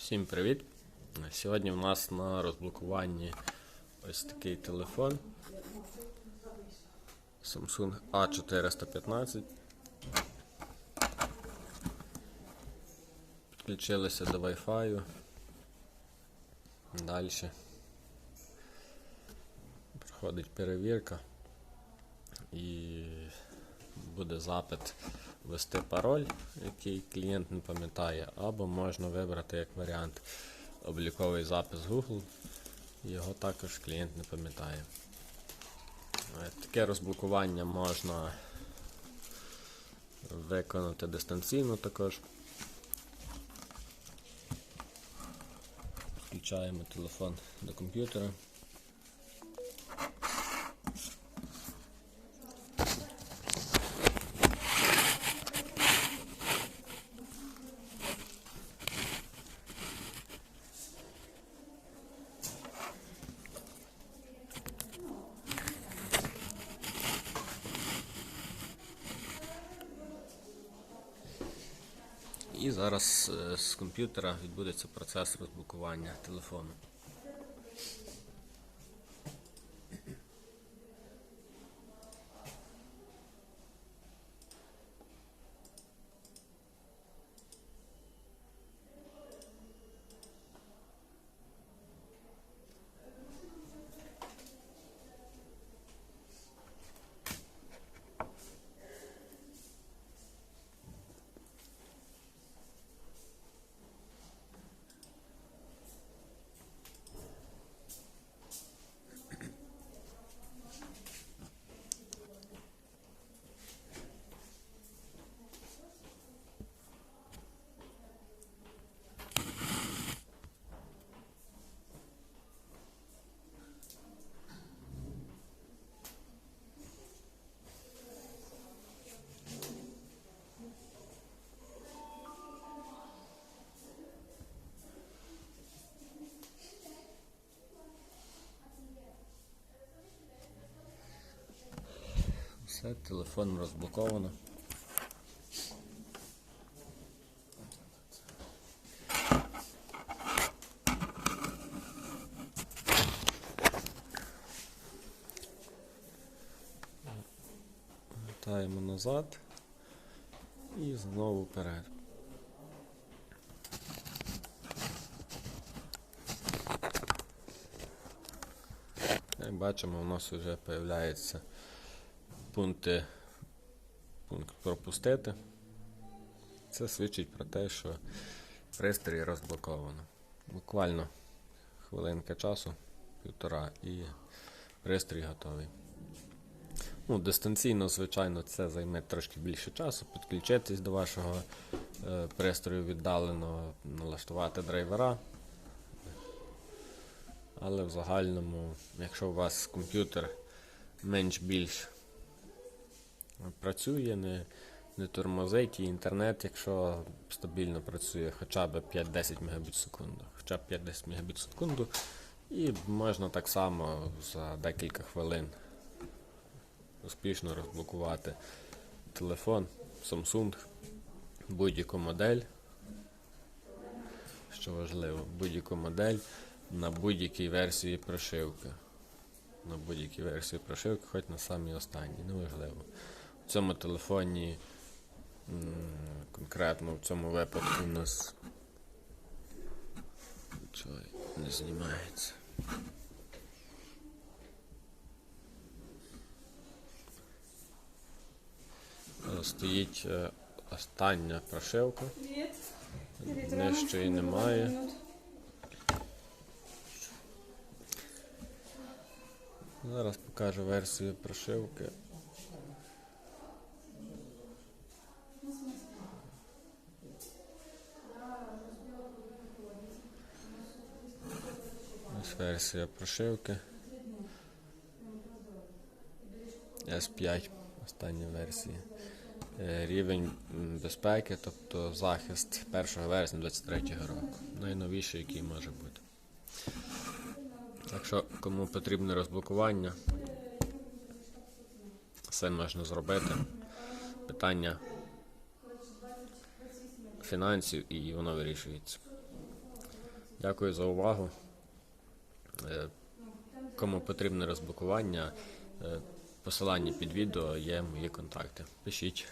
Всім привіт! Сьогодні в нас на розблокуванні ось такий телефон Samsung A415. Підключилися до Wi-Fi. Далі проходить перевірка і буде запит ввести пароль, який клієнт не пам'ятає, або можна вибрати як варіант обліковий запис Google. Його також клієнт не пам'ятає. Е, Таке розблокування можна виконати дистанційно також. Включаємо телефон до комп'ютера. І зараз е, з комп'ютера відбудеться процес розблокування телефону. Все, телефон розблоковано. Вертаємо назад і знову вперед. Бачимо, у нас вже з'являються пункти пункт пропустити. Це свідчить про те, що пристрій розблоковано. Буквально хвилинка часу, півтора, і пристрій готовий. Ну, дистанційно, звичайно, це займе трошки більше часу. Підключитись до вашого е, пристрою віддалено, налаштувати драйвера. Але в загальному, якщо у вас комп'ютер менш-більш працює, не, не тормозить і інтернет, якщо стабільно працює хоча б 5-10 Мбіт в секунду. Хоча б 5-10 Мбіт в секунду. І можна так само за декілька хвилин успішно розблокувати телефон Samsung, будь-яку модель. Що важливо, будь-яку модель на будь-якій версії прошивки. На будь-якій версії прошивки, хоч на самій останній, неважливо. В цьому телефоні конкретно в цьому випадку у нас Чого не знімається. Е, Стоїть е, остання прошивка. Нижче немає. Зараз покажу версію прошивки. Ось версія прошивки. S5, остання версія. Е, Рівень безпеки, тобто захист 1 вересня 2023 року. Найновіший, який може бути. Якщо кому потрібне розблокування, все можна зробити. Питання фінансів і воно вирішується. Дякую за увагу. Е, Кому потрібне розблокування, е, посилання під відео є мої контакти. Пишіть.